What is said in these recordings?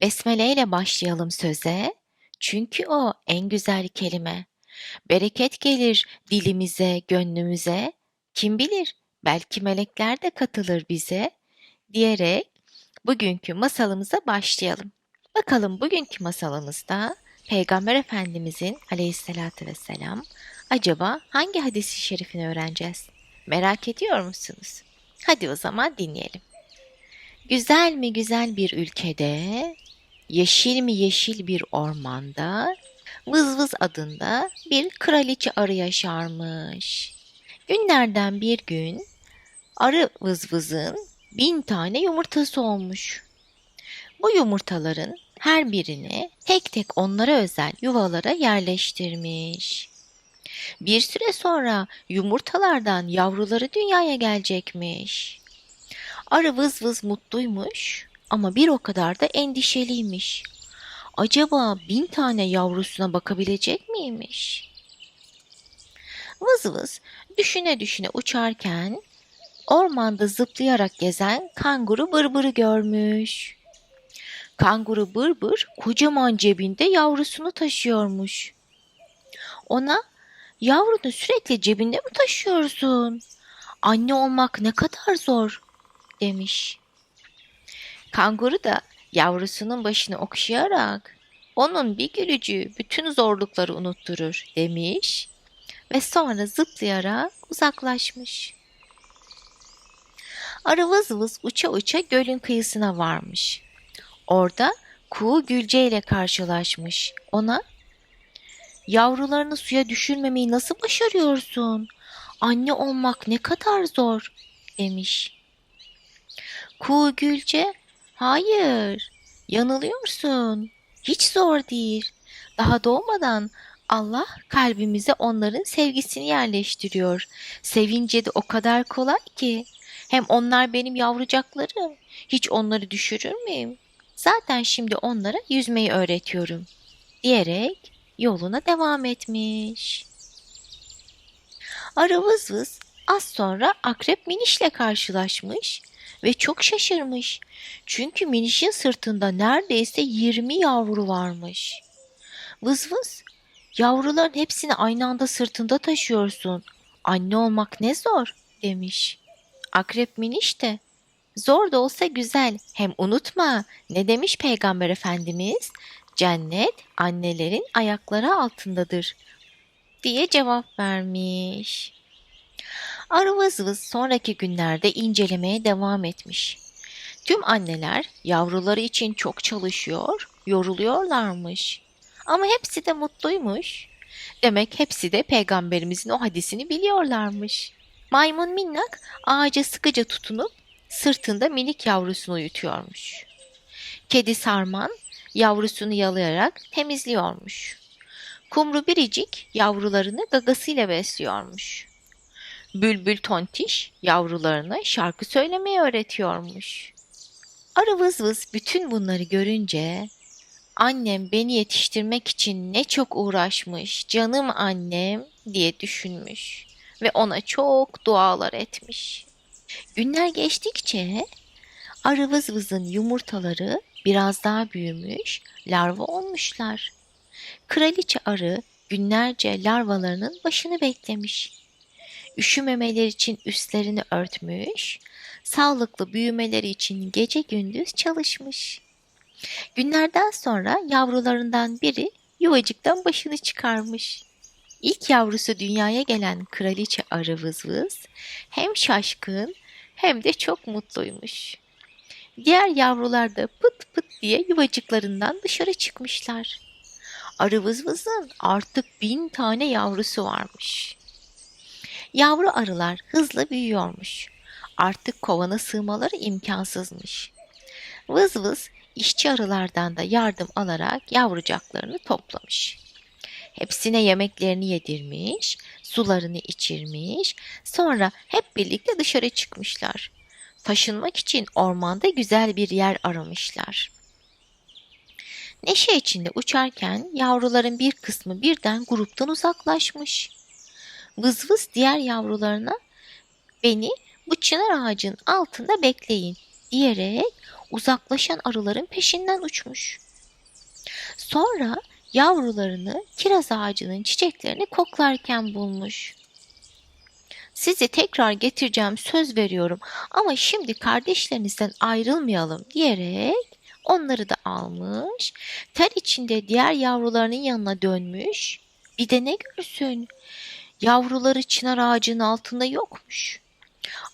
Besmele ile başlayalım söze. Çünkü o en güzel kelime. Bereket gelir dilimize, gönlümüze. Kim bilir belki melekler de katılır bize diyerek bugünkü masalımıza başlayalım. Bakalım bugünkü masalımızda Peygamber Efendimizin aleyhissalatü vesselam acaba hangi hadisi şerifini öğreneceğiz? Merak ediyor musunuz? Hadi o zaman dinleyelim. Güzel mi güzel bir ülkede, yeşil mi yeşil bir ormanda, Vız Vız adında bir kraliçe arı yaşarmış. Günlerden bir gün arı Vız Vız'ın bin tane yumurtası olmuş. Bu yumurtaların her birini tek tek onlara özel yuvalara yerleştirmiş. Bir süre sonra yumurtalardan yavruları dünyaya gelecekmiş. Arı vız vız mutluymuş ama bir o kadar da endişeliymiş. Acaba bin tane yavrusuna bakabilecek miymiş? Vız vız düşüne düşüne uçarken ormanda zıplayarak gezen kanguru bırbırı görmüş. Kanguru bırbır kocaman cebinde yavrusunu taşıyormuş. Ona yavrunu sürekli cebinde mi taşıyorsun? Anne olmak ne kadar zor demiş. Kanguru da yavrusunun başını okşayarak onun bir gülücüğü bütün zorlukları unutturur demiş ve sonra zıplayarak uzaklaşmış. Arı vız vız uça uça gölün kıyısına varmış. Orada kuğu Gülce ile karşılaşmış. Ona yavrularını suya düşürmemeyi nasıl başarıyorsun? Anne olmak ne kadar zor demiş. Kuğu Gülce hayır yanılıyorsun. Hiç zor değil. Daha doğmadan Allah kalbimize onların sevgisini yerleştiriyor. Sevince de o kadar kolay ki. Hem onlar benim yavrucaklarım. Hiç onları düşürür müyüm? Zaten şimdi onlara yüzmeyi öğretiyorum. Diyerek yoluna devam etmiş. Arı vız vız az sonra akrep minişle karşılaşmış ve çok şaşırmış. Çünkü minişin sırtında neredeyse 20 yavru varmış. Vız vız yavruların hepsini aynı anda sırtında taşıyorsun. Anne olmak ne zor demiş. Akrep miniş de zor da olsa güzel. Hem unutma ne demiş Peygamber Efendimiz? Cennet annelerin ayakları altındadır diye cevap vermiş. Arı vız vız sonraki günlerde incelemeye devam etmiş. Tüm anneler yavruları için çok çalışıyor, yoruluyorlarmış. Ama hepsi de mutluymuş. Demek hepsi de peygamberimizin o hadisini biliyorlarmış. Maymun minnak ağaca sıkıca tutunup sırtında minik yavrusunu uyutuyormuş. Kedi sarman yavrusunu yalayarak temizliyormuş. Kumru biricik yavrularını gagasıyla besliyormuş. Bülbül tontiş yavrularına şarkı söylemeyi öğretiyormuş. Arı vız vız bütün bunları görünce annem beni yetiştirmek için ne çok uğraşmış canım annem diye düşünmüş ve ona çok dualar etmiş. Günler geçtikçe arı vız vızın yumurtaları biraz daha büyümüş, larva olmuşlar. Kraliçe arı günlerce larvalarının başını beklemiş. Üşümemeleri için üstlerini örtmüş, sağlıklı büyümeleri için gece gündüz çalışmış. Günlerden sonra yavrularından biri yuvacıktan başını çıkarmış. İlk yavrusu dünyaya gelen kraliçe arı vız hem şaşkın hem de çok mutluymuş. Diğer yavrular da pıt pıt diye yuvacıklarından dışarı çıkmışlar. Arı vız artık bin tane yavrusu varmış. Yavru arılar hızla büyüyormuş. Artık kovana sığmaları imkansızmış. Vız vız işçi arılardan da yardım alarak yavrucaklarını toplamış. Hepsine yemeklerini yedirmiş, sularını içirmiş, sonra hep birlikte dışarı çıkmışlar. Taşınmak için ormanda güzel bir yer aramışlar. Neşe içinde uçarken yavruların bir kısmı birden gruptan uzaklaşmış. Vız vız diğer yavrularına beni bu çınar ağacın altında bekleyin diyerek uzaklaşan arıların peşinden uçmuş. Sonra yavrularını kiraz ağacının çiçeklerini koklarken bulmuş. Sizi tekrar getireceğim söz veriyorum ama şimdi kardeşlerinizden ayrılmayalım diyerek onları da almış. Ter içinde diğer yavrularının yanına dönmüş. Bir de ne görsün? Yavruları çınar ağacının altında yokmuş.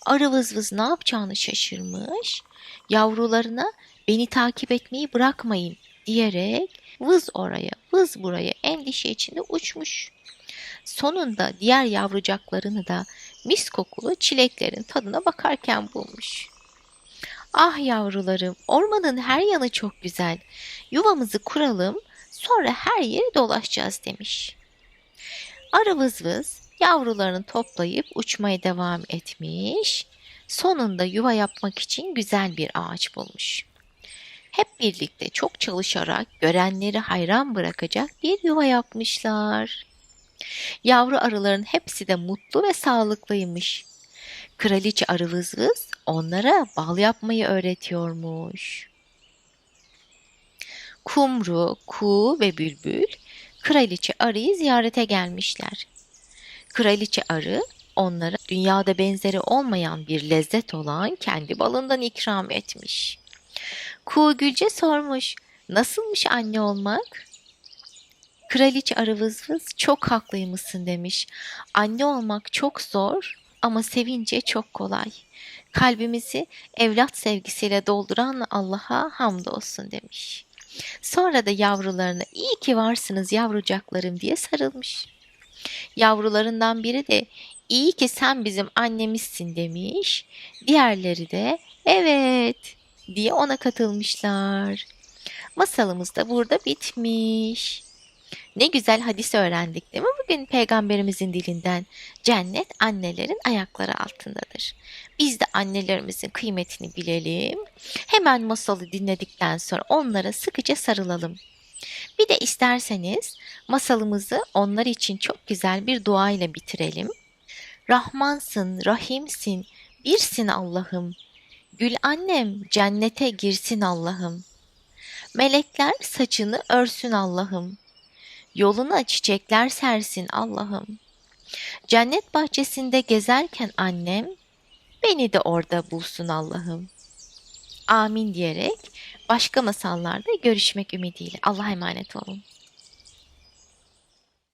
Arı vız vız ne yapacağını şaşırmış. Yavrularına beni takip etmeyi bırakmayın diyerek vız oraya vız buraya endişe içinde uçmuş. Sonunda diğer yavrucaklarını da mis kokulu çileklerin tadına bakarken bulmuş. Ah yavrularım, ormanın her yanı çok güzel. Yuvamızı kuralım, sonra her yeri dolaşacağız demiş. Arı vız vız yavrularını toplayıp uçmaya devam etmiş. Sonunda yuva yapmak için güzel bir ağaç bulmuş. Hep birlikte çok çalışarak görenleri hayran bırakacak bir yuva yapmışlar. Yavru arıların hepsi de mutlu ve sağlıklıymış. Kraliçe arı vız vız onlara bal yapmayı öğretiyormuş. Kumru, kuğu ve bülbül kraliçe arıyı ziyarete gelmişler. Kraliçe arı onlara dünyada benzeri olmayan bir lezzet olan kendi balından ikram etmiş. Kuğu Gülce sormuş, nasılmış anne olmak? Kraliçe arı vız vız çok haklıymışsın demiş. Anne olmak çok zor ama sevince çok kolay. Kalbimizi evlat sevgisiyle dolduran Allah'a hamdolsun demiş. Sonra da yavrularına iyi ki varsınız yavrucaklarım diye sarılmış. Yavrularından biri de iyi ki sen bizim annemizsin demiş. Diğerleri de evet diye ona katılmışlar. Masalımız da burada bitmiş. Ne güzel hadis öğrendik değil mi bugün peygamberimizin dilinden? Cennet annelerin ayakları altındadır. Biz de annelerimizin kıymetini bilelim. Hemen masalı dinledikten sonra onlara sıkıca sarılalım. Bir de isterseniz masalımızı onlar için çok güzel bir dua ile bitirelim. Rahmansın, Rahimsin, birsin Allah'ım. Gül annem cennete girsin Allah'ım. Melekler saçını örsün Allah'ım. Yoluna çiçekler sersin Allah'ım. Cennet bahçesinde gezerken annem beni de orada bulsun Allah'ım. Amin diyerek başka masallarda görüşmek ümidiyle. Allah'a emanet olun.